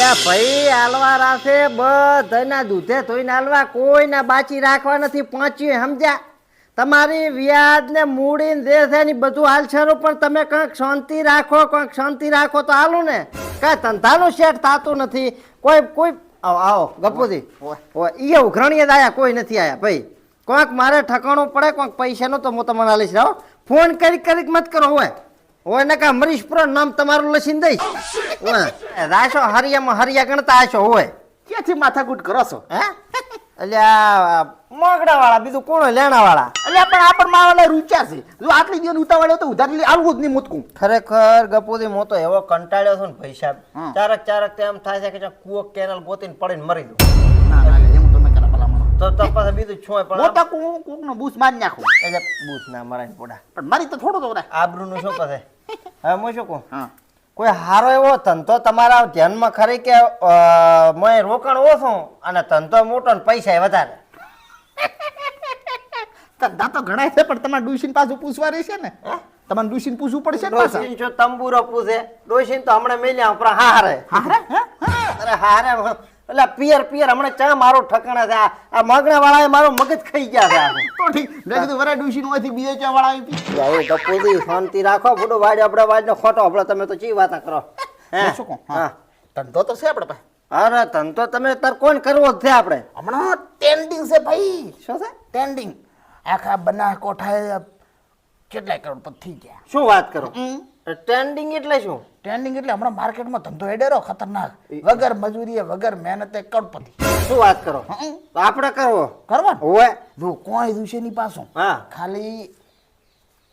અલ્યા ભાઈ હાલવા રાખે બધાના દૂધે ધોઈને હાલવા. કોઈના બાચી રાખવા નથી પહોંચ્યું સમજ્યા? તમારી વ્યાજ ને મૂડી ને છે ને બધું બધું હાલશેરું પણ તમે કંઈક શાંતિ રાખો કંઈક શાંતિ રાખો તો હાલું ને. કાંઈ ધંધાનું શેઠ થતું નથી. કોઈ કોઈ આવો આવો ગપુજી. ઈ ઉઘરણીએ જ આયા કોઈ નથી આયા. ભાઈ કોઈક મારે ઠકાણું પડે કોઈક પૈસાનું તો હું તમને આલીશ રહો ફોન કરી કરી મત કરો હોય હોય ને કા મરીશ પ્રો નામ તમારું લસીન દઈશ. રાશો હરિયામાં હરિયા ગણતા આશો હોય. ક્યાંથી માથાકૂટ કરો છો? હે? અલ્યા મોગડા વાળા બીજું કોણ લેણા વાળા એટલે પણ આપણ વાળા રૂચ્યા છે. જો આટલી દિવસ ઉતાવળ તો ઉધાર આવવું જ નહીં મૂતકું. ખરેખર ગપુદી મોતો એવો કંટાળ્યો છું ને ભાઈ સાહેબ. ચારક ચારક તો એમ થાય છે કે જો કૂવો કેનલ ગોતીને પડીને મરી દઉં તો તો પછી બીજું છું પણ મોટા કોક કોકનો બૂસ મારી નાખું. એટલે બૂસ ના મરાય પોડા. પણ મારી તો થોડો તો રાખ આબરૂનું શું કહે? હવે હું શું કહું? હા. કોઈ હારો એવો ધંધો તમારા ધ્યાનમાં ખરી કે મેં રોકાણ ઓછું અને ધંધો મોટો ને પૈસા વધારે? ધંધા તો ઘણા છે પણ તમારે ડુસીન પાછું પૂછવા રહેશે ને? તમારે ડુસીન પૂછવું પડશે ને ડોશીન જો તંબુરો પૂછે. ડોશીન તો હમણાં મેલ્યા ઉપર હારે. હારે? હે? અરે હારે એટલે પિયર પિયર હમણાં ચા મારો ઠકાણા છે. આ- મગના વાળાએ મારું મગજ ખાઈ ગયા છે. તો ઠીક. મેં કીધું વરે નું હોયથી બીજા ચા વાળા આવી ભાઈ ટપુજી શાંતિ રાખો બુડો વાડ આપણે વાડનો ખોટો. આપણે તમે તો ચી વાત કરો? હે? શું કહું? હા. ધંધો તો છે આપણે પાસે. અરે ધંધો તમે તાર કોણ કરવો છે આપણે? હમણાં ટેન્ડિંગ છે ભાઈ. શું છે? ટેન્ડિંગ આખા બના કોઠાએ કેટલાય કરોડપતિ થઈ ગયા. શું વાત કરો. ટ્રેન્ડિંગ એટલે શું? ટ્રેન્ડિંગ એટલે હમણાં માર્કેટમાં ધંધો એડેરો ખતરનાક. વગર મજૂરીએ વગર મહેનતે કરોડપતિ. શું વાત કરો? તો આપણે કરવો? કરવાનું. હોય જો કોઈ દિવસે ની પાછું હા. ખાલી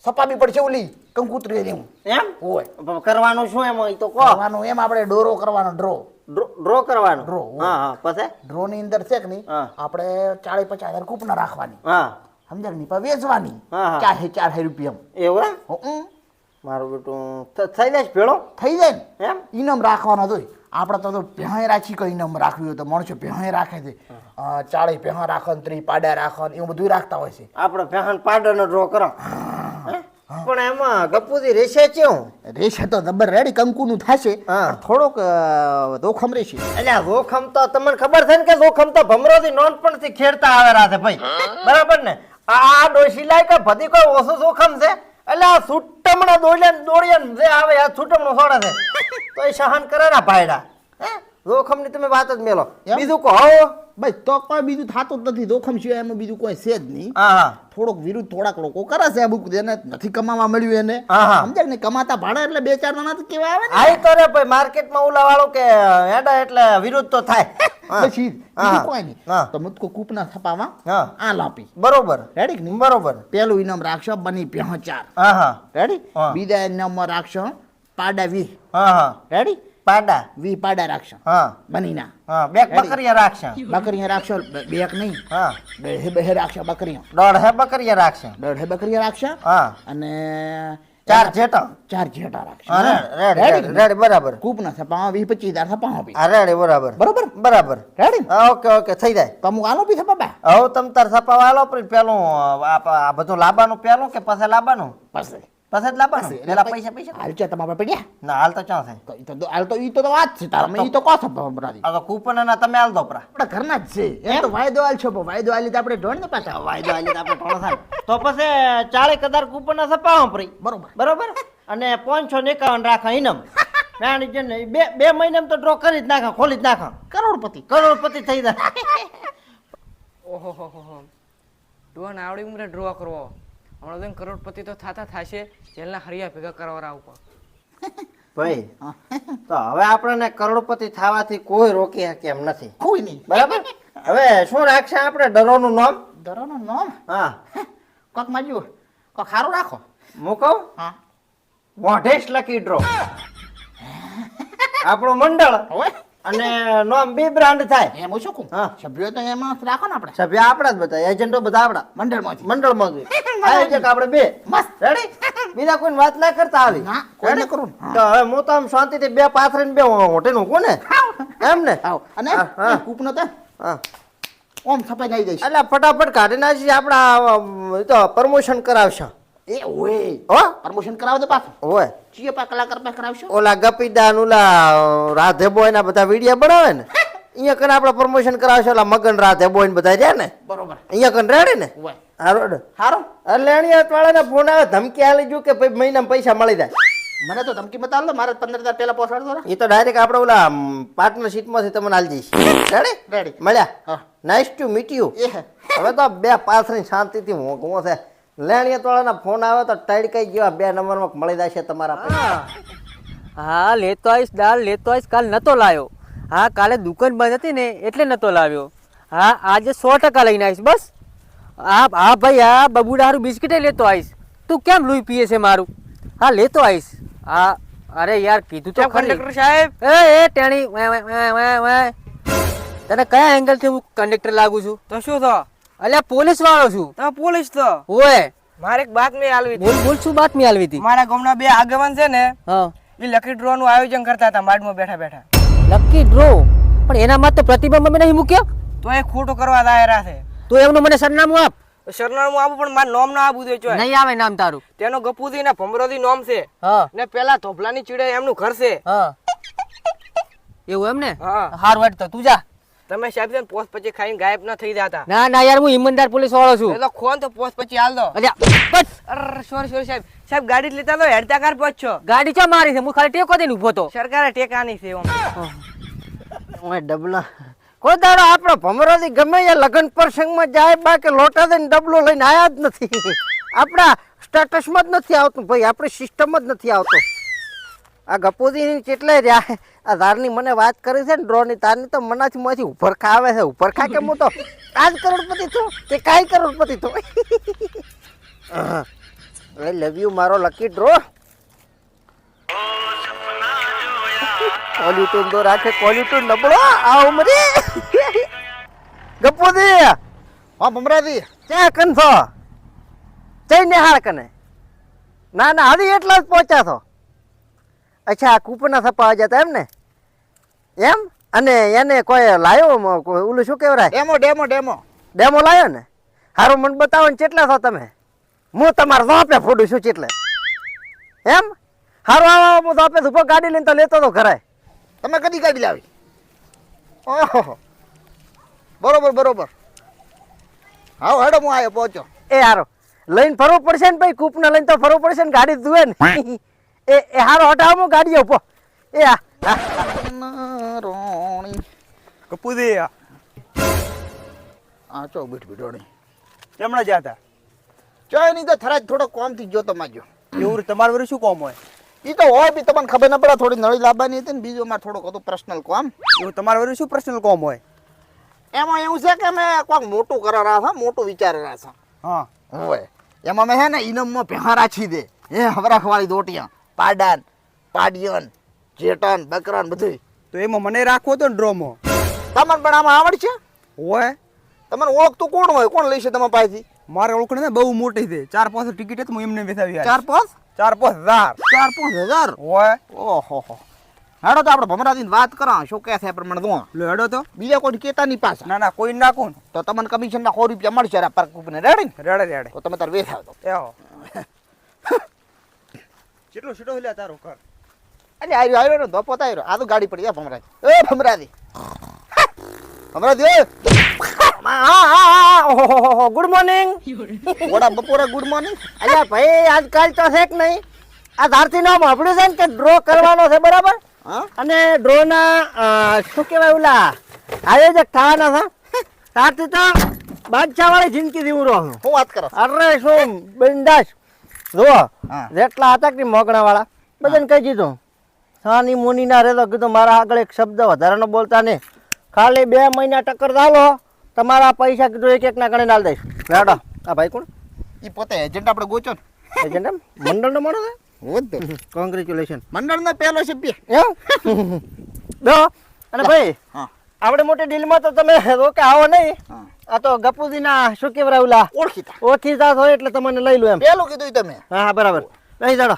સપાબી પડશે ઓલી કંકુતરી જેવું એમ? હોય કરવાનું શું એમ? હોય તો કહો. કરવાનું એમ આપણે ડોરો કરવાનો ડ્રો. ડ્રો કરવાનો? ડ્રો હા હા. પછી? ડ્રો ની અંદર છે કે નહીં? આપણે ચાળીસ પચાસ હજાર કૂપના રાખવાની. હા. સમજાય નહીં? પણ વેચવાની. ચાર હા. ચાર ચારસો રૂપિયા એવું. મારું બેટું થઈ જાય ભેળો? થઈ જાય ને? એમ? ઇનામ રાખવાનો જોઈ આપણે તો તો ભેહાઈ રાખી કઈ ઇનામ રાખવી હોય તો માણસો ભેહાઈ રાખે છે. ચાળી ભેહા રાખો ને ત્રી પાડા રાખો ને એવું બધું રાખતા હોય છે. આપણે ફેહન પાડોનો ડ્રો કરો. પણ એમાં ગપુજી રેશે કેવું રેશે તો જબર રેડી કંકુનું થશે થોડોક જોખમ રહેશે. એટલે જોખમ તો તમને ખબર છે ને કે જોખમ તો ભમરોથી નોનપણથી ખેડતા આવેલા છે ભાઈ. બરાબર ને? આ આ ડોશી લાય કે ભધી કોઈ ઓછું જોખમ છે? એટલે આ છૂટમણા દોડ્યા દોડ્યા જે આવે આ છૂટમણું છોડે છે. તો એ સહન કરે ને પાયડા. હે? જોખમની તમે વાત જ મેલો. બીજું કહો. ભાઈ તો કોઈ બીજું થતું જ નથી. જોખમ સિવાય એમાં બીજું કોઈ છે જ નહીં. થોડોક વિરુદ્ધ થોડાક લોકો કરે છે અમુક જેને નથી કમાવા મળ્યું એને. સમજાય ને કમાતા ભાડા એટલે બે ચાર જણા તો કેવા આવે ને? આઈ તો રે ભાઈ માર્કેટમાં ઓલા વાળો કે હેડા એટલે વિરુદ્ધ તો થાય. પછી કોઈ નહીં. તો મુદકો કૂપના થપાવા હા. આ લાપી બરોબર. રેડી નહીં? બરોબર. પેલું ઇનામ રાખશો બની ચાર હા. રેડી બીજા ઇનામમાં રાખશો પાડા હા રેડી પાડા. વી પાડા રાખશો. હા. બનીના. હા બે? બકરીયા રાખશે. બકરીયા રાખશો બે- બેક નહીં. હા. બેહે બે રાખશો બકરીઓ. દોઢ હે બકરીયા રાખશે. દોઢે બકરીયા રાખશો. હા. અને ચાર જેટા ચાર જેટા રાખશો. હા રેડી રેડી બરાબર. કૂપના થપાવા વી પચીસ હજાર થપાવા બી આ રેડી બરાબર. બરોબર? બરાબર. રેડી? ઓકે ઓકે થઈ જાય. તો અમુક આલો પી થપા બા હવે તમ તાર સપાવા આલો પણ પેલું આ બધું લાવવાનું પેલું કે પછી લાવવાનું પછી. પછી જ લાવવાનું. પેલા પૈસા પૈસા હાલ છે તમારા પડ્યા ના હાલ તો ચાં થાય તો હાલ તો ઈ તો વાત છે તારા ઈ તો કો થપા બરાદી આ તો કૂપન ના તમે હાલ દો પરા આપણા ઘરના જ છે એમ તો વાયદો હાલ છો વાયદો હાલી તો આપણે ઢોળ ને પાછા વાયદો આલી તો આપણે ટોળો થાય તો પછી ચાળે કદાર કૂપન ના સપાવા પડી બરોબર બરોબર અને પાંચસો ને એકાવન રાખા ઇનામ છે ને બે બે મહિનામાં તો ડ્રો કરી જ નાખા ખોલી જ નાખા કરોડપતિ કરોડપતિ થઈ જાય ઓહો ડોન આવડી ઉંમરે ડ્રો કરવો હમણાં તો કરોડપતિ તો થાતા થાશે જેલના હરિયા ભેગા કરવા ઉપર. ભાઈ તો હવે આપણને કરોડપતિ થવાથી કોઈ રોકી શકે એમ નથી. કોઈ નહીં. બરાબર? હવે શું રાખશે આપણે? ડરોનું નામ? ડરોનું નામ? હા. કોક માજુ કોક સારું રાખો. મૂકવ હા. Modhesh lucky draw. આપણું મંડળ. હવે? અને નોમ બી બ્રાન્ડ થાય. એમ હું શું કહું? હા. સભ્યો તો એમાં રાખો ને આપણે. સભ્ય આપણા જ બધા એજન્ટો બધા આપણા. મંડળમાં મંડળમાં જ હોય. આયોજક આપણે બે. મસ્ત. રેડી બીજા કોઈ વાત ના કરતા આવી. ના, કોઈ Ready? ના કરું. તો હવે હું તો આમ શાંતિથી બે પાથરીને બે હોટેલનું? કોને એમ ને? આવ અને. કૂપનો તો હા. ઓમ છપાઈ નાઈ જઈશ. એટલે ફટાફટ કાઢી નાખી આપણા તો પ્રમોશન કરાવશે. એ ઓય હો? પ્રમોશન કરાવો તો પાછું. ઓય ચીએ પા કલાકાર પાસે કરાવશો? ઓલા ગપીદાન ઓલા રાધે બોય ના બધા વિડિયા બનાવે ને? અહીંયા કને આપણે પ્રમોશન કરાવશે ઓલા મગન રાધે બોય ને બધા રહ્યા ને? બરોબર. અહીંયા કને રેડી ને? હારો હારો. એટલે વાળાને ફોન આવે ધમકી આલી જો કે ભાઈ મહિનામાં પૈસા મળી જાય. મને તો ધમકી લો મારે પંદર હજાર પહેલા પહોંચાડતો એ તો ડાયરેક્ટ આપણે ઓલા પાર્ટનરશીપમાંથી તમને આલી જઈશ રેડી? રેડી. મળ્યા? Nice to meet you. હવે તો બે પાથરી શાંતિથી મોંઘવો છે. લેણીએ વાળાના ફોન આવે તો ટડકાઈ જેવા બે નંબરમાં મળી જશે તમારા હા. લેતો આવીશ દાળ લેતો આવીશ. કાલ નતો લાવ્યો. હા કાલે દુકાન બંધ હતી ને એટલે નતો લાવ્યો. હા આજે સો ટકા લઈને આવીશ બસ. હા હા ભાઈ હા બબુડા હારું બિસ્કિટે લેતો આવીશ. તું કેમ લોહી પીએ છે મારું? હા લેતો આવીશ. હા અરે યાર કીધું તો કંડક્ટર સાહેબ? એ એ ટેણી વે, વે, વે, વે, વે. તને કયા એંગલથી હું કંડક્ટર લાગુ છું? તો શું થો અલ્યા પોલીસ વાળો છું. તમે પોલીસ તો ઓય. મારે એક બાતમી આલવી બોલ બોલ શું બાતમી આલવી હતી? મારા ગામના બે આગેવાન છે ને હા. એ લકી ડ્રો નું આયોજન કરતા હતા માડમાં બેઠા બેઠા. લકી ડ્રો પણ એનામાં તો પ્રતિબંધ અમે નહીં મૂક્યો? તો એ ખોટું કરવા દાયરા છે. તો એમનું મને સરનામું આપ. સરનામું આપું પણ મારું નામ ના આપવું દે ચોય. નહીં આવે નામ તારું. તેનો ગપુદી ને ભમરોદી નામ છે. હા. ને પેલા ધોબલાની ચીડે એમનું ઘર છે. હા. એવું એમ ને? હા. હાર વાટ તો તું જા. તમે સાહેબ છે પોસ્ટ પછી ખાઈને ગાયબ ના થઈ જતા. ના ના યાર હું ઈમાનદાર પોલીસ વાળો છું. એટલે ખોન તો પોસ્ટ પછી હાલ દો. અરે સોરી સોરી સાહેબ. સાહેબ ગાડી લેતા તો હેડતા કાર પહોંચો ગાડી ચા મારી છે? હું ખાલી ટેકો દઈને ઊભો તો. સરકારે ટેકાની છે. ઓય ડબલા. કોઈ દાડો આપણો ભમરોથી ગમે એ લગ્ન પ્રસંગમાં જાય બા કે લોટા દઈને ડબલો લઈને આયા જ નથી. આપણા સ્ટેટસમાં જ નથી આવતું ભાઈ. આપણી સિસ્ટમ જ નથી આવતો. આ ગપોદીની કેટલાય રહ્યા આ ધારની મને વાત કરી છે ને ડ્રોની તારની તો મનાથી માંથી ઉપરખા આવે છે. ઉપરખા કે હું તો આજ કરોડપતિ છું કે કાંઈ કરોડપતિ છું? આઈ લવ યુ મારો લકી ડ્રો ક્વોલિટી તો રાખે ક્વોલિટી નબળો. આ ઉમરે. ગપોદી હા ભમરાજી. ક્યાં કન છો? જઈ નિહાળ કને? ના ના હજી એટલા જ પહોંચ્યા છો. અચ્છા આ કૂપના થપા જતા એમ ને એમ? અને એને કોઈ લાવ્યો ઓલું શું કહેવાય? Demo demo demo. ડેમો લાવ્યો ને? સારું મને બતાવો ને કેટલા છો તમે. હું તમારે સોંપે ફોડું છું ચેટલે એમ? હારું આવો હું સોંપે સુપર ગાડી લઈને તો લેતો તો ઘરે. તમે કદી ગાડી લાવી? ઓહો. બરોબર બરોબર. હા હેડો હું આવ્યો પહોંચો એ હારો. લઈને ફરવું પડશે ને ભાઈ કૂપને લઈને તો ફરવું પડશે ને ગાડી ધુએ ને. એ એ હારો હટાવો હું ગાડી ઊભો એ. રોણી કપૂદી આ. ચો બીઠ બીઠોણી કેમણા જાતા ચાય નહીં તો થરાજ થોડો કોમથી જો. તમાજો એવું તમારે વળી શું કોમ હોય? એ તો હોય બી તમને ખબર ન પડે થોડી નળી લાવવાની હતી ને બીજો અમારે થોડુંક હતું પર્સનલ કોમ. એવું તમારે વળી શું પર્સનલ કોમ હોય? એમાં એવું છે કે મેં કોઈક મોટું કરા રહ્યા છે મોટું વિચારી રહ્યા છે. હા. હોય. એમાં મેં હે ને ઇનમમાં પહેા રાખી દે. એ હવરાખવાળી દોટિયા. પાડાન પાડિયન ચેટન બકરાન બધું તો એમાં મને રાખવો તો ને ડ્રોમો. તમને પણ આમાં આવડશે? હોય. તમને ઓળખતું કોણ હોય? કોણ લઈશે તમારા પાસેથી? મારે ઓળખણ ને બહુ મોટી છે. ચાર પાંચ ટિકિટ હતી હું એમને બેસાવી ચાર પાંચ? ચાર પાંચ હજાર. ચાર પાંચ હજાર? હોય. ઓહો હો. હેડો તો આપણે ભમરાજી વાત કરા શું કે છે પ્રમાણે દો લો હેડો તો. બીજા કોઈ કેતા નહીં પાસે ના ના કોઈ નાખું તો તમને કમિશનના સો રૂપિયા મળશે પર રેડી ને? રેડે રેડે તો તમે તાર વેચાવ દો એહો કેટલો સીટો લ્યા તારો કર અરે આવ્યો આવ્યો ને ધોપો આવ્યો આ તો ગાડી પડી જાય ભમરાજી. એ ભમરાજી. ભમરાજી એ. હા હા હા ગુડ મોર્નિંગ વડા બપોરે ગુડ મોર્નિંગ અલ્યા ભાઈ આજકાલ તો છે કે નહીં? આ ધારથી નામ આપણું છે ને કે ડ્રો કરવાનો છે બરાબર? હા? અને ડ્રોના શું કહેવાય ઓલા આયોજક થવાના છે? ત્યારથી તો બાદશાહ વાળી જિંદગી જીવું રહું હું વાત કરો. અરે શું બિંદાસ. જુઓ. જેટલા હતા કે મોકણા વાળા બધાને કહી દીધું સાની મુની ના રહેતો કીધું મારા આગળ એક શબ્દ વધારાનો બોલતા નહીં ખાલી બે મહિના ટક્કર ચાલો તમારા પૈસા કીધું એક એકના ગણે નાલ દઈશ. લેડો આ ભાઈ કોણ? એ પોતે એજન્ટ આપણે ગોચો ને. એજન્ટ એમ? મંડળનો માણસ હોત તો. કોંગ્રેચ્યુલેશન મંડળનો પહેલો સભ્ય. એમ દો અને ભાઈ આપણે મોટી ડીલમાં તો તમે રોકે આવો નહીં. આ તો ગપુજીના શું કેવરા ઓલા ઓળખીતા. ઓળખીતા હોય એટલે તમને લઈ લો એમ. પહેલું કીધું તમે. હા હા બરાબર. નહીં જાડો.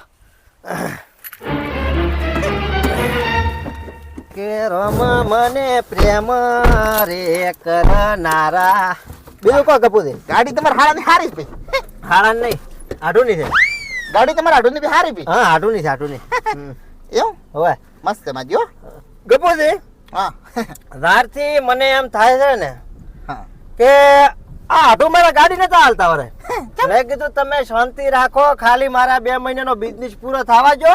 કે રમ મને પ્રેમ રે કરનારા. બીજું કો ગપુદી ગાડી તમારે હારાની હારી પી. હાડા નહીં આઢું નહીં છે. ગાડી તમારા હાડુની નહીં હારી પી. હા હાટું નહીં હાટું નહીં એવું? હવે. મસ્ત માજી ગપુજી હા. રાતથી મને એમ થાય છે ને કે આ હાટું મારા ગાડી નતા હાલતા વરે મેં કીધું તમે શાંતિ રાખો ખાલી મારા બે મહિનાનો બિઝનેસ પૂરો થવા જો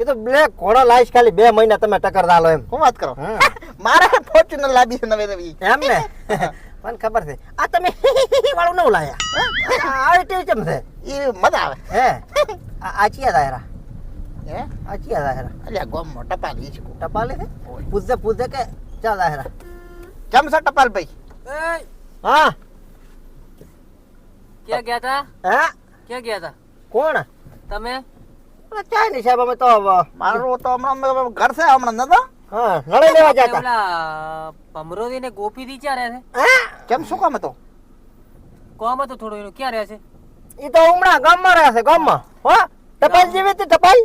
એ તો બ્લેક ઘોડો લાઈશ ખાલી બે મહિના તમે ટક્કર ડાલો એમ. હું વાત કરો? હમ. મારે ફોર્ચ્યુનર લાવી છે નવે નવી. એમ ને? મને ખબર છે. આ તમે વાળું નવું લાયા. આ ટેવ ચમ છે? એ મજા આવે. હે? આ આચિયા દાયરા. હે? આચિયા દાયરા. અલ્યા ગોમ મોટા પાલી છે ટપાલે છે? પૂછે પૂછે કે ચા દાયરા? કેમ છે ટપાલ ભાઈ હા. ક્યાં ગયા તા? હે? ક્યાં ગયા તા? કોણ? તમે? નહીં સાહેબ અમે તો અ, તો હમણાં ઘર છે હમણાં નતો? હા લેવા ભમરોદી ને ગોપી થી ક્યાં રહે છે? કેમ શું કામ હતો? કોમ હતો થોડું એનું ક્યાં રહે છે? એ તો હમણાં ગામમાં રહે છે ગામમાં. હો? ટપાલ જેવી હતી ટપાલ?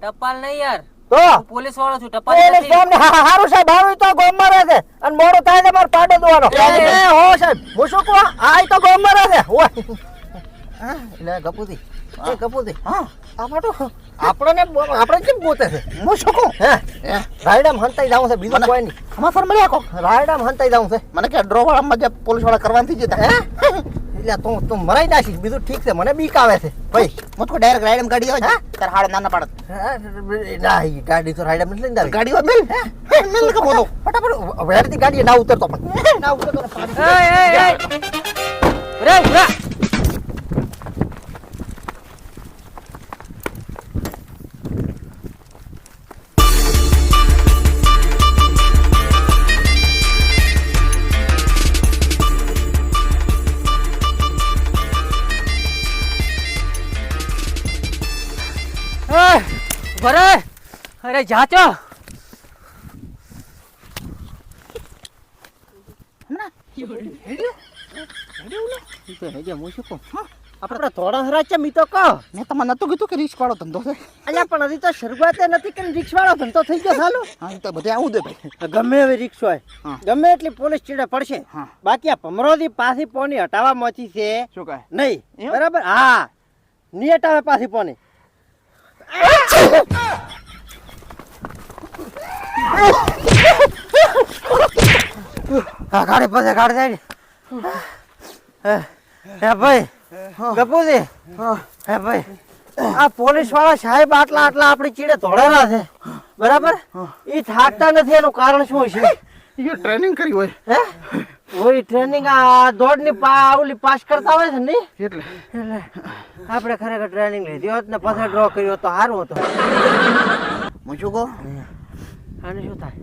ટપાલ નહીં યાર. તો? પોલીસ વાળો છું ટપાલ પોલીસ ગામને હારું સાહેબ હારું તો ગામમાં રહે છે. અને મોડો થાય છે મારે પાડો દોવાનો. એ હો સાહેબ હું શું કહું? આ તો ગામમાં રહે છે. ઓય. હા એટલે ગપુજી એ ગપુજી હા આપણે તો આપણને આપણે કેમ ગોતે છે? હું શું કહું? હે? રાયડામ હંતાઈ જાઉં છે બીજું કોઈ નહીં. સમાચાર મળ્યા કો રાયડામ હંતાઈ જાઉં છે. મને કે ડ્રો વાળામાં જે પોલીસવાળા કરવાની જતા. હે? એટલે તું તું મરાઈ નાખીશ. બીજું ઠીક છે. મને બીક આવે છે. ભાઈ મતકો ડાયરેક્ટ રાઈડમ ગાડી હોય તાર હાડ નાના પાડત ના ગાડી તો રાયડામ નથી લઈને ગાડી હોય મેલ. મેલ કે બોલો ફટાફટ. વેરથી ગાડી ના ઉતરતો પણ. ના ઉતરતો એ એ એ. રે એય. અરે જાચો આપણે થોડા હરા છે મી તો કહો. મેં તમને નતું કીધું કે રિસ્ક વાળો ધંધો છે. અલ્યા પણ હજી તો શરૂઆત નથી કે રિક્ષ વાળો ધંધો થઈ ગયો ચાલુ હા તો બધે આવું દે ભાઈ. ગમે એવી રિક્ષ હોય. ગમે એટલી પોલીસ ચીડે પડશે. હા. બાકી આ ભમરોથી પાછી પોની હટાવવા મોચી છે. શું કહે? નહીં. બરાબર? હા. ની હટાવે પાછી પોની. હા ગાડી પાસે ગાડી જાય. હે હે ભાઈ ગપુજી હે ભાઈ આ પોલીસવાળા સાહેબ આટલા આટલા આપણી ચીડે ધોળેલા છે. બરાબર? એ થાકતા નથી એનું કારણ શું છે? એ ટ્રેનિંગ કરી હોય. હે? ઓય ટ્રેનિંગ આ દોડની પા ઓલી પાસ કરતા હોય છે ને એટલે. એટલે આપણે ખરેખર ટ્રેનિંગ લીધી હોત ને પાછળ ડ્રો કર્યો તો સારું હતું. હું શું કહું? આને શું થાય?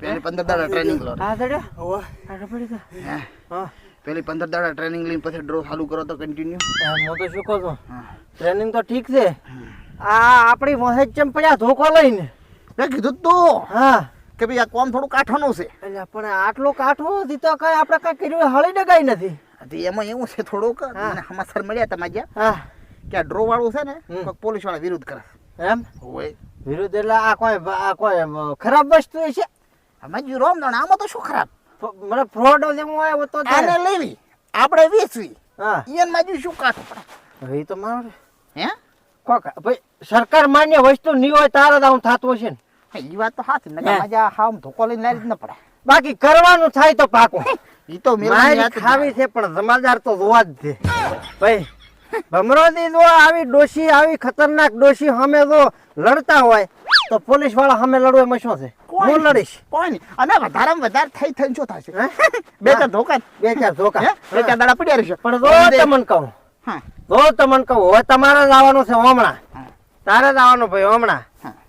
પેલી પંદર દાડા ટ્રેનિંગ લો. આ દડ્યો આ પડી ગયો. હા? પેલી પંદર દાડા ટ્રેનિંગ લઈને પછી ડ્રો ચાલુ કરો તો કન્ટિન્યુ હું તો શું કહું છું? ટ્રેનિંગ તો ઠીક છે. આ આપણી મોહેજ ચમ પડ્યા ધોકો લઈને? મેં કીધું તો હા. કે ભાઈ આ કોમ થોડું કાઠવાનું છે. એટલે પણ આટલો કાઠો હતી તો કઈ આપણે કઈ કર્યું હળી ડગાઈ નથી. તે એમાં એવું છે થોડુંક. હા. મને સમાચાર મળ્યા તમારે જ્યાં હા. કે આ ડ્રો વાળું છે ને. પોલીસવાળા વિરુદ્ધ કરે. એમ? હોય વિરુદ્ધ એટલે આ કોઈ આ કોઈ ખરાબ વસ્તુ છે? અમે જો રોમ દોણ આમાં તો શું ખરાબ? મને ફ્રોડ જેમ હોય તો આને લેવી આપણે વેચવી. હા. ઈયનમાં શું કાઠું પડે? એ તો મારું. હે? કોક ભાઈ સરકાર માન્ય વસ્તુ નહીં હોય તારે આમ થતું હશે ને. એ વાત તો સાચી નકા. મજા હામ ધોકો લઈને લારી જ ન પડે. બાકી કરવાનું થાય તો પાકો. એ તો જ ખાવી છે પણ જમાદાર તો જોવા જ છે. ભાઈ ભમરોદી જો આવી ડોશી આવી ખતરનાક ડોશી અમે જો લડતા હોય તો પોલીસવાળા અમે લડવા એમાં શું છે? હું લડીશ. કોઈ નહીં. અને વધારેમાં વધારે થઈ થઈને શું થશે? બે ચાર ધોકા. બે ચાર ધોકા. બે ચાર દાડા પડ્યા રહેશે. પણ જો તમને કહું. જો તમને કહું. હવે તમારે જ આવવાનું છે હમણાં. તારે જ આવવાનું ભાઈ હમણાં.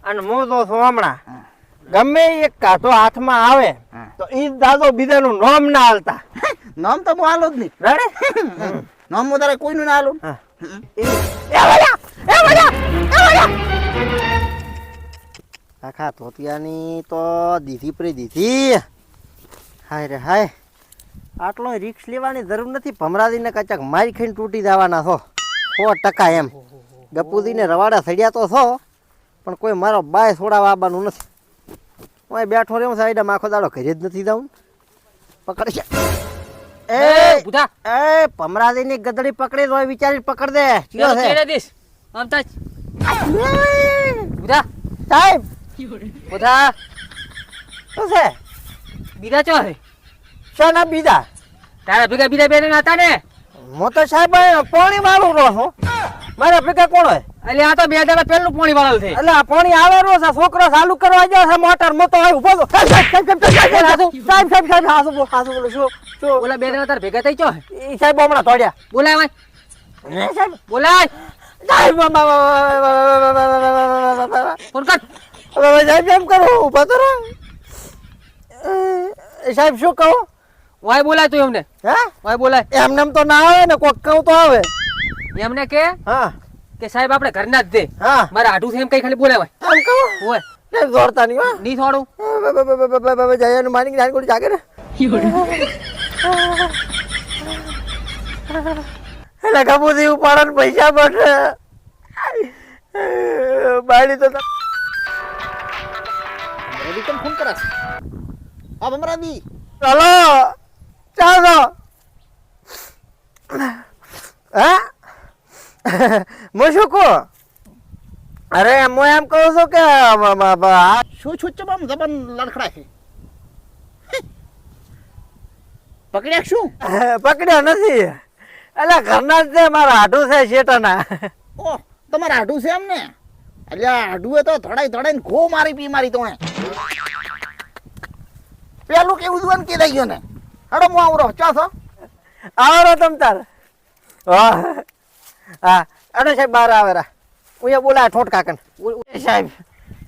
અને હું તો છું હમણાં. ગમે એક કાંટો હાથમાં આવે તો ઈ દાદો બીજાનું નામ ના હાલતા. નામ તો હું હાલો જ નહીં. રેડી? નામ વધારે કોઈનું ના હાલું. આખા ધોતિયાની તો દીધી પરી દીધી. હાય રે હાય. આટલો રિક્સ લેવાની જરૂર નથી. ભમરાદીને કચાક મારી ખાઈને તૂટી જવાના છો. સો ટકા એમ. ગપુદીને રવાડા સડ્યા તો છો પણ કોઈ મારો બાય છોડાવવા આવવાનું નથી. હું બેઠો રહ્યો સાઈડ આખો દાડો ઘરે જ નથી જાઉં. પકડી એ બુધા. એ ભમરાદીની ગદડી પકડી તો વિચારી પકડ દે. ચિયો છે. ચેડે દીશ આમ તાજ સાહેબ ઉધા શું છે? બીજા ચો હે? શાના બીજા? તારા ભેગા બીજા બેન હતા ને? હું તો સાહેબ પાણી મારું રહું મારા ભેગા કોણ હોય એટલે આ તો બે દાડા પહેલું પાણી વાળલ છે એટલે પાણી આવે રોજ આ છોકરો ચાલુ કરવા જાય છે મોટર મોતો હોય ઊભો તો સાહેબ સાહેબ સાહેબ હાસુ હાસુ બોલો શું શું ઓલા બે દાડા તાર ભેગા થઈ ગયો એ સાહેબ હમણાં તોડ્યા બોલાય ભાઈ સાહેબ બોલાય સાહેબ ફોન કર સાહેબ એમ કરો ઊભા તો સાહેબ શું કહો વાય બોલાય તું એમને હે વાય બોલાય એમને તો ના આવે ને કોક કહું તો આવે એમને કે હા. કે સાહેબ આપણે ઘરના જ દે. હા. મારા આઢું છે એમ કઈ ખાલી ભાઈ એમ કહું? હોય ને દોડતા નહીં હો. નહીં થોડું જયાનું માની જ્ઞાન કોઈ જાગે ને. એટલે કબૂતરી ઉપાડો પૈસા બટે. બાળી તો રવિ ફોન ભમરાદી હલો ચાલો. હા? શું કહું અરે હું એમ કહું છું કે શું છું બામ જબન લડખડા છે? પકડ્યા શું? પકડ્યો નથી. એટલે ઘરના જ છે મારા આઢું છે શેટાના ઓ તમારે આઢું છે એમ ને એટલે આઢુએ તો ધડાઈ ધડાઈને ઘો મારી પી મારી તો પેલું કેવું જોવાનું કે થઈ ગયો ને? હડો હું આવરો ચા છો? આવરો તમ તાર. હા હા અરે સાહેબ બહાર આવે રા. હું બોલા ઠોટ કાકન. સાહેબ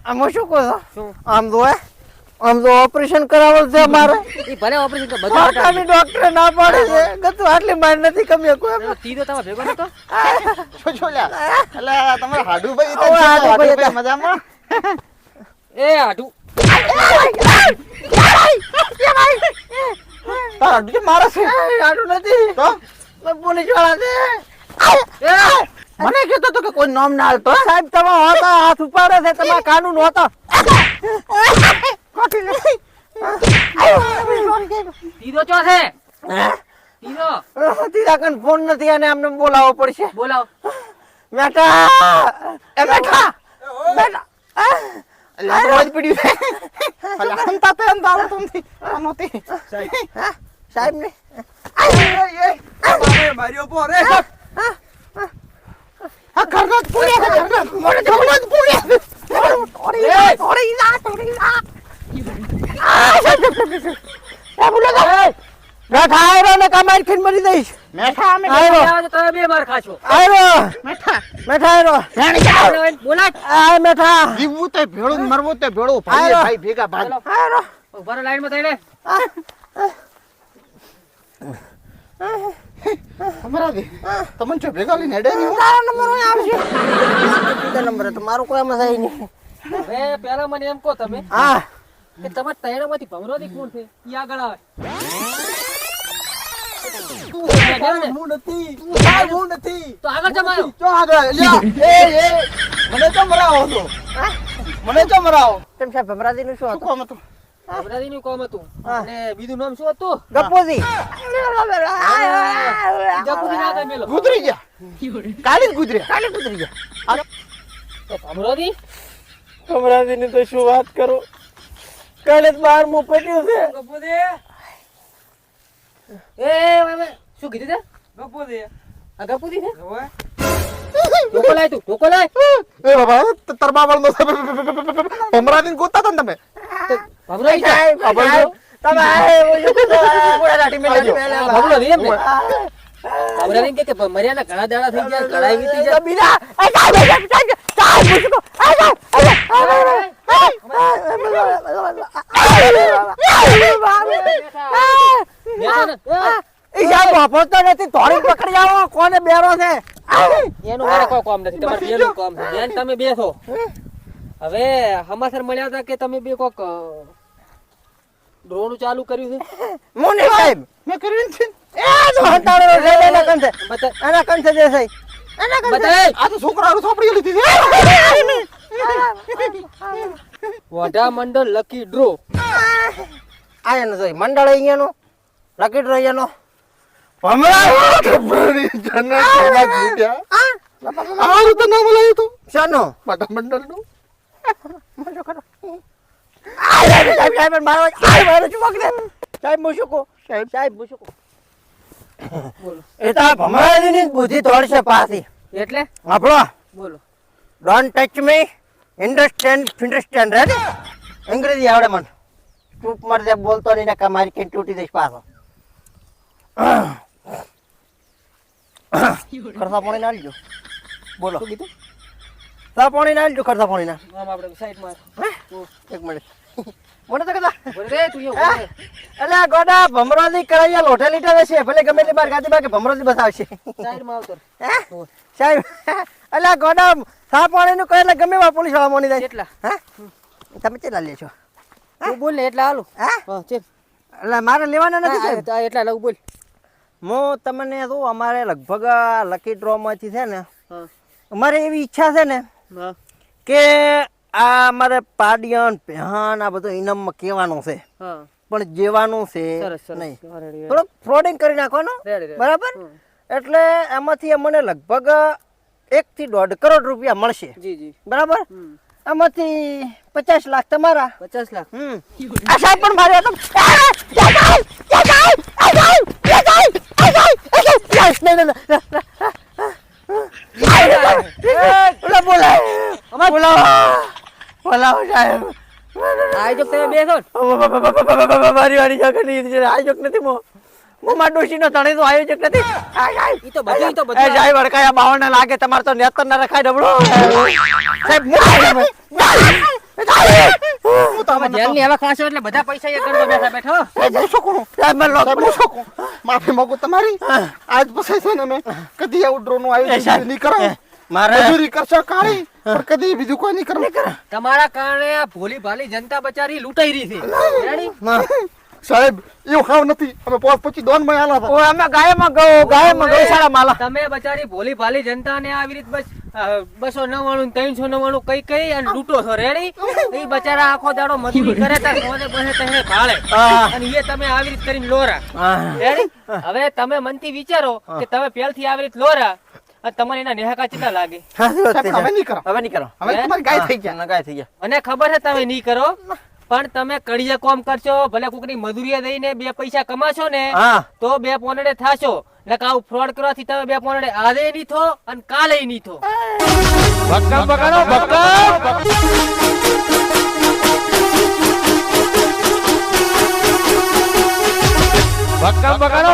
આમ શું કહું છો? આમ જો આમ જો ઓપરેશન કરાવવું છે મારે એ ભલે ઓપરેશન તો બધું ખાટાની ડોક્ટર ના પાડે છે. ગતું આટલી માર નથી કમી કોઈ સીધો તમે ભેગો નતો? શું છો લ્યા? એટલે તમારે હાડુ ભાઈ તો હાડુ ભાઈ મજામાં? એ તાર હાડુ મારા મારે છે? નથી. તો? પોલીસવાળા છે. મને કહેતો તો કે કોઈ નામ ના હાલતો સાહેબ તમે હોતા હાથ ઉપાડે છે તમે કાનૂન હોતો. તીધો ચો છે? તીધો તીરા. કન ફોન નથી અને અમને બોલાવવો પડશે. બોલાવો. બેટા! એ બેટા! બેટા! પીડ્યું છે. આનોથી સાહેબ. ને માર્યો પો રે ઘરનો જ પૂરે ઘરનો જ પૂરે ઓરે ઓરે ઈલા ઓરે ઈલા એ બોલો રાઠા આવ્યો ને કમાઈ ખીન મરી દઈશ? મેઠા અમે આવ્યો. તો બે માર ખાશો. આવ્યો. મેઠા. મેઠા આવ્યો. જાણી જાવ બોલા આ મેઠા. જીવવું તે ભેળો મરવું તે ભેળો. ભાઈ ભાઈ ભેગા ભાગ. આવ્યો. ઉભરો લાઈનમાં થઈને. અમારા દે તમને જો ભેગા લઈને હેડે નહીં તારો નંબર હોય આવશે બીજા નંબર તો મારું કોઈ એમ થાય નહીં. હવે પેલા મને એમ કહો તમે હા. કે તમારા તૈયારમાંથી ભમરોથી કોણ છે? ઈ આગળ આવે. હું નથી. સાહેબ હું નથી. તો આગળ જમાયો ચો આગળ લ્યા. એ એ મને તો મરાવો તો મને તો મરાવો. કેમ સાહેબ ભમરાજી નું શું શું હતું? ભમરાજી નું કામ હતું. અને બીજું નામ શું હતું? ગપોજી જપુજી ના હતા મેલો ગુજરી ગયા. કાલે જ ગુજર્યા. કાલે ગુજરી ગયા. તો ભમરોથી ભમરાજી ની તો શું વાત કરો? કાલે જ બાર મું પટ્યું છે. એ ભાઈ ભાઈ શું કીધું તે? ગપો દે આ ગપુજી છે? હવે? ટોકો લાય તું ટોકો લાય. એ બાબા તરબાવળ નો ભમરાદીન ગોતા તમે. ભભરાઈ નથી ધોરી પકડી આવો કોને બેરો છે એનું કામ નથી તમારે બેનું કામ છે તમે બેસો હવે સમાચાર મળ્યા હતા કે તમે બે કોક ડ્રોન ચાલુ કર્યું છે? મોને સાહેબ મે કર્યું છે એ જો હટાડો રે રે ના કંસે. આના કંસે જે સાહેબ આના કંસે. આ તો છોકરાનો સોપડી લીધી છે. વડા મંડળ લકી ડ્રો આયા નો સાહેબ મંડળ અહીંયાનો લકી ડ્રો અહીંયાનો. હમણાં ખબરી આ તો નામ લાવ્યો તો શાનો? મંડળનું માતા મંડળનું સાહેબ સાહેબ મારો સાહેબ મારો ચૂપક ને સાહેબ હું સાહેબ સાહેબ હું શું એ તો આ બુદ્ધિ તોડશે પાછી એટલે? આપણો? બોલો. Don't touch me understand understand ready અંગ્રેજી આવડે મને. ચૂપ મરજે બોલતો નહીં ને કે મારી કઈ તૂટી દઈશ પાછો. ખરસા પાણી ના બોલો. શું કીધું? સા પાણી ના લીધું ખરતા પાણી ના. આમ આપણે સાઈડમાં. એક મિનિટ મને તો કહેતા રે તું એવું બોલે. એટલે આ ગોડા કરાયા લોઠે લીટા છે ભલે ગમે તે બાર ગાદી બાકી ભમરાજી બતાવશે સાઈડમાં આવતો હે? સાહેબ એટલે ગોડા સા પાણી નું કહે એટલે ગમે એવા પોલીસવાળા મોની જાય. કેટલા હે? તમે કેટલા લે છો તું બોલ ને એટલા હાલો. હા? ચલ. એટલે મારે લેવાના નથી સાહેબ? એટલા લઉં બોલ. હું તમને શું અમારે લગભગ લકી ડ્રો માંથી છે ને અમારે એવી ઈચ્છા છે ને કે આ અમારે પાડિયન પહેન આ બધું ઇનામમાં કહેવાનું છે પણ જેવાનું છે નહીં. થોડોક ફ્રોડિંગ કરી નાખવાનો. બરાબર એટલે એમાંથી મને લગભગ એક થી દોઢ કરોડ રૂપિયા મળશે બરાબર. આમાંથી પચાસ લાખ તમારા પચાસ લાખ હમ આ સાહેબ પણ મારે હતો બોલાવો. બોલાવો. સાહેબ. આ તમે બેસો મારી વાળી જગત નહીં? આયોજક નથી મો? મો ડોશીનો તણે તો આયોજક નથી? ઈ તો બધું ઈ તો બધું. સાહેબ અડકાયા બાવન લાગે તમારે તો નેતર ના રખાય ડબડો. સાહેબ હવા ખાશો એટલે બધા પૈસા એક ગણવા બેઠા બેઠો એ જઈ શકું. સાહેબ મને લોક હું શું માફી માંગુ તમારી? આજ પછી છે ને મેં કદી આવું ડ્રોનું આયોજન. નહીં કરો મારે મજૂરી કરશો કાળી? પણ કદી બીજું કોઈ નહીં કરો તમારા કારણે આ ભોલી ભાલી જનતા બચારી લૂંટાઈ રહી છે. સાહેબ એવું ખાવ નથી. અમે પોસ પછી દોનમાં આલા હતા. અમે ગાયમાં ગયો ગાયમાં ગયો ગૌશાળા માલા. તમે બચારી ભોલી ભાલી જનતાને આવી રીત બસ બસો નવ્વાણું ત્રણસો નવ્વાણું કઈ કઈ અને લૂંટો છો રેડી એ બચારા આખો દાડો મજૂરી કરે તાર મોને બને તને ભાળે. અને એ તમે આવી રીત કરીને લોરા રેડી હવે તમે મનથી વિચારો કે તમે પહેલથી આવી રીત લોરા તમને એના નેહાકા ચેટલા લાગે? હવે નહીં કરો. હવે નહીં કરો. હવે? તમારી ગાય થઈ ગયા. ગાય થઈ ગયા. મને ખબર છે તમે નહીં કરો પણ તમે કડીએ કોમ કરશો ભલે કોકની મજૂરી દઈને બે પૈસા કમાશો ને તો બે પોનડે થાશો. ને કાઉ ફ્રોડ કરવાથી તમે બે પોનડે આજે નહીં થો અને કાલે નહીં થો. બક્કમ પકડો બક્કમ બક્કમ પકડો.